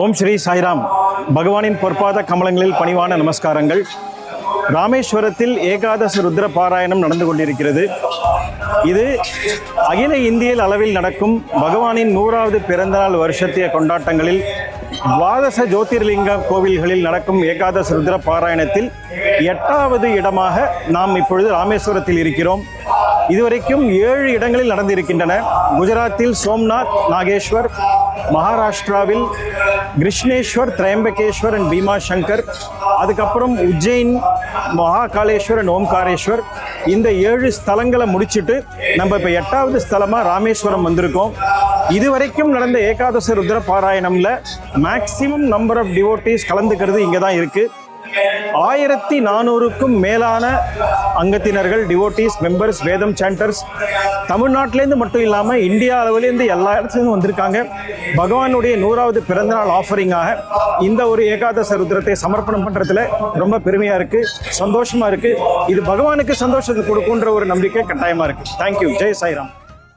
ஓம் ஸ்ரீ சாய்ராம். பகவானின் பொற்பாத கமலங்களில் பணிவான நமஸ்காரங்கள். ராமேஸ்வரத்தில் ஏகாதச ருத்ர பாராயணம் நடந்து கொண்டிருக்கிறது. இது அகில இந்திய அளவில் நடக்கும் பகவானின் நூறாவது பிறந்தநாள் வருஷத்திய கொண்டாட்டங்களில் துவாதச ஜோதிர்லிங்க கோவில்களில் நடக்கும் ஏகாதச ருத்ர பாராயணத்தில் எட்டாவது இடமாக நாம் இப்பொழுது ராமேஸ்வரத்தில் இருக்கிறோம். இதுவரைக்கும் ஏழு இடங்களில் நடந்திருக்கின்றன. குஜராத்தில் சோம்நாத் நாகேஸ்வர் மகாராஷ்டிராவில் கிருஷ்ணேஸ்வர் திரையம்பகேஸ்வர் அண்ட் பீமா சங்கர். அதுக்கப்புறம் உஜ்ஜைன் மகாகாலேஸ்வர் அண்ட் ஓம்காரேஸ்வர். இந்த ஏழு ஸ்தலங்களை முடிச்சுட்டு நம்ம இப்போ எட்டாவது ஸ்தலமாக ராமேஸ்வரம் வந்திருக்கோம். இதுவரைக்கும் நடந்த ஏகாதச ருத்ர பாராயணம்ல மேக்சிமம் நம்பர் ஆஃப் டிவோட்டிஸ் கலந்துக்கிறது இங்கே தான் இருக்குது ஆயிரத்தி நானூறுக்கும் மேலான அங்கத்தினர்கள் டிவோட்டிஸ் மெம்பர்ஸ் வேதம் சாண்டர்ஸ் தமிழ்நாட்டிலேருந்து மட்டும் இல்லாமல் இந்தியா அளவுலேருந்து எல்லா இடத்துலேருந்து வந்திருக்காங்க. பகவானுடைய நூறாவது பிறந்தநாள் ஆஃபரிங்காக இந்த ஒரு ஏகாதச ருத்ரத்தை சமர்ப்பணம் பண்ணுறதுல ரொம்ப பெருமையாக இருக்குது சந்தோஷமாக இருக்குது இது பகவானுக்கு சந்தோஷத்தை கொடுக்குன்ற ஒரு நம்பிக்கை கட்டாயமாக இருக்குது தேங்க்யூ ஜெய் சாய்ராம்.